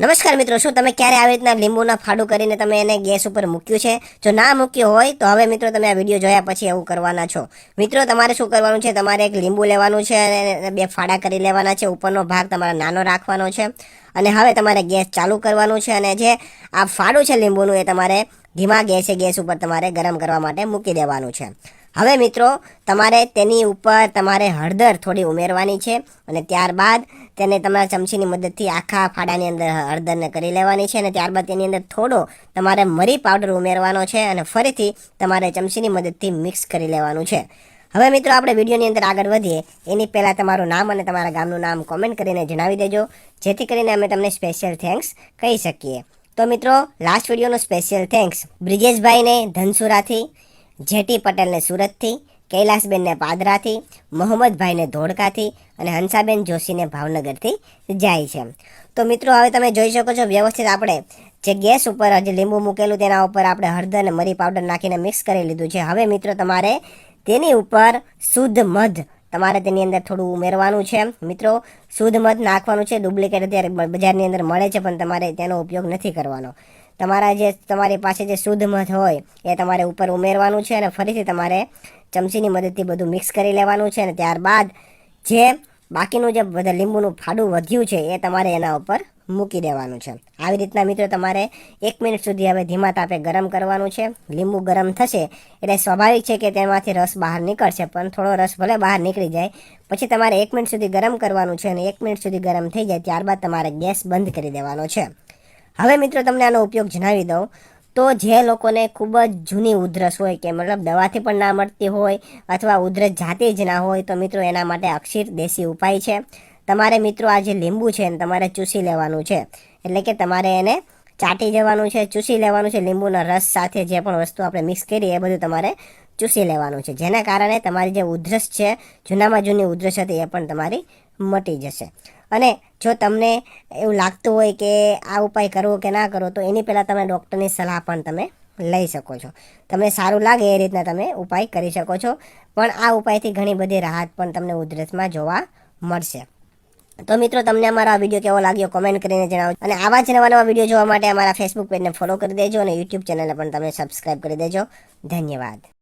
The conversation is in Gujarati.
નમસ્કાર મિત્રો, શું તમે ક્યારે આવી રીતના લીંબુના ફાડું કરીને તમે એને ગેસ ઉપર મૂક્યું છે? જો ના મૂક્યું હોય, તો હવે મિત્રો તમે આ વીડિયો જોયા પછી એવું કરવાના છો. મિત્રો, તમારે શું કરવાનું છે? તમારે એક લીંબુ લેવાનું છે અને બે ફાડા કરી લેવાના છે. ઉપરનો ભાગ તમારે નાનો રાખવાનો છે. અને હવે તમારે ગેસ ચાલુ કરવાનું છે અને જે આ ફાડું છે લીંબુનું, એ તમારે ધીમા ગેસે, ગેસ ઉપર તમારે ગરમ કરવા માટે મૂકી દેવાનું છે. હવે મિત્રો, તમારે તેની ઉપર તમારે હળદર થોડી ઉમેરવાની છે અને ત્યારબાદ તેને તમારા ચમચીની મદદથી આખા ફાડાની અંદર હળદરને કરી લેવાની છે અને ત્યારબાદ તેની અંદર થોડો તમારે મરી પાવડર ઉમેરવાનો છે અને ફરીથી તમારે ચમચીની મદદથી મિક્સ કરી લેવાનું છે. હવે મિત્રો, આપણે વિડીયોની અંદર આગળ વધીએ. એની પહેલાં તમારું નામ અને તમારા ગામનું નામ કોમેન્ટ કરીને જણાવી દેજો, જેથી કરીને અમે તમને સ્પેશિયલ થેન્ક્સ કહી શકીએ. તો મિત્રો લાસ્ટ વિડીયોનો સ્પેશિયલ થેન્ક્સ બ્રિજેશભાઈને ધનસુરાથી. જેટી પટેલને સુરતથી, કૈલાસબેનને પાદરાથી, મોહમ્મદભાઈને ધોળકાથી અને હંસાબેન જોશીને ભાવનગરથી જાય છે. તો મિત્રો, હવે તમે જોઈ શકો છો, વ્યવસ્થિત આપણે જે ગેસ ઉપર જે લીંબુ મૂકેલું તેના ઉપર આપણે હળદર અને મરી પાવડર નાખીને મિક્સ કરી લીધું છે. હવે મિત્રો, તમારે તેની ઉપર શુદ્ધ મધ તમારે તેની અંદર થોડું ઉમેરવાનું છે. મિત્રો, શુદ્ધ મધ નાખવાનું છે, ડુપ્લિકેટ અત્યારે બજારની અંદર મળે છે, પણ તમારે તેનો ઉપયોગ નથી કરવાનો. તમારા જે, તમારી પાસે જે શુદ્ધ મધ હોય, એ તમારે ઉપર ઉમેરવાનું છે અને ફરીથી તમારે ચમચીની મદદથી બધું મિક્સ કરી લેવાનું છે અને ત્યારબાદ જે બાકીનું જે બધા લીંબુનું ફાડું વધ્યું છે, એ તમારે એના ઉપર મૂકી દેવાનું છે. આવી રીતના મિત્રો તમારે એક મિનિટ સુધી હવે ધીમા તાપે ગરમ કરવાનું છે. લીંબુ ગરમ થશે એટલે સ્વાભાવિક છે કે તેમાંથી રસ બહાર નીકળશે, પણ થોડો રસ ભલે બહાર નીકળી જાય, પછી તમારે એક મિનિટ સુધી ગરમ કરવાનું છે અને એક મિનિટ સુધી ગરમ થઈ જાય, ત્યારબાદ તમારે ગેસ બંધ કરી દેવાનો છે. હવે મિત્રો તમને આનો ઉપયોગ જણાવી દઉં. તો જે લોકોને ખૂબ જ જૂની ઉધરસ હોય કે મતલબ દવાથી પણ ના મળતી હોય અથવા ઉધરસ જાતે જ ના હોય, તો મિત્રો એના માટે અક્ષીર દેશી ઉપાય છે. તમારે મિત્રો આ જે લીંબુ છે એને તમારે ચૂસી લેવાનું છે. એટલે કે તમારે એને ચાટી જવાનું છે, ચૂસી લેવાનું છે. લીંબુના રસ સાથે જે પણ વસ્તુ આપણે મિક્સ કરીએ એ બધું તમારે ચૂસી લેવાનું છે. જેના કારણે તમારી જે ઉધરસ છે, જૂનામાં જૂની ઉધરસ હતી એ પણ તમારી મટી જશે. અને જો તમને એવું લાગતું હોય કે આ ઉપાય કરવો કે ના કરવો, તો એની પહેલાં તમે ડૉક્ટરની સલાહ પણ તમે લઈ શકો છો. તમને સારું લાગે એ રીતના તમે ઉપાય કરી શકો છો. પણ આ ઉપાયથી ઘણી બધી રાહત પણ તમને ઉધરસમાં જોવા મળશે. તો મિત્રો, તમને અમારો આ વીડિયો કેવો લાગ્યો કોમેન્ટ કરીને જણાવો. અને આવા જ નવા નવા વીડિયો જોવા માટે અમારા ફેસબુક પેજને ફોલો કરી દેજો અને યુટ્યુબ ચેનલને પણ તમે સબસ્ક્રાઈબ કરી દેજો. ધન્યવાદ.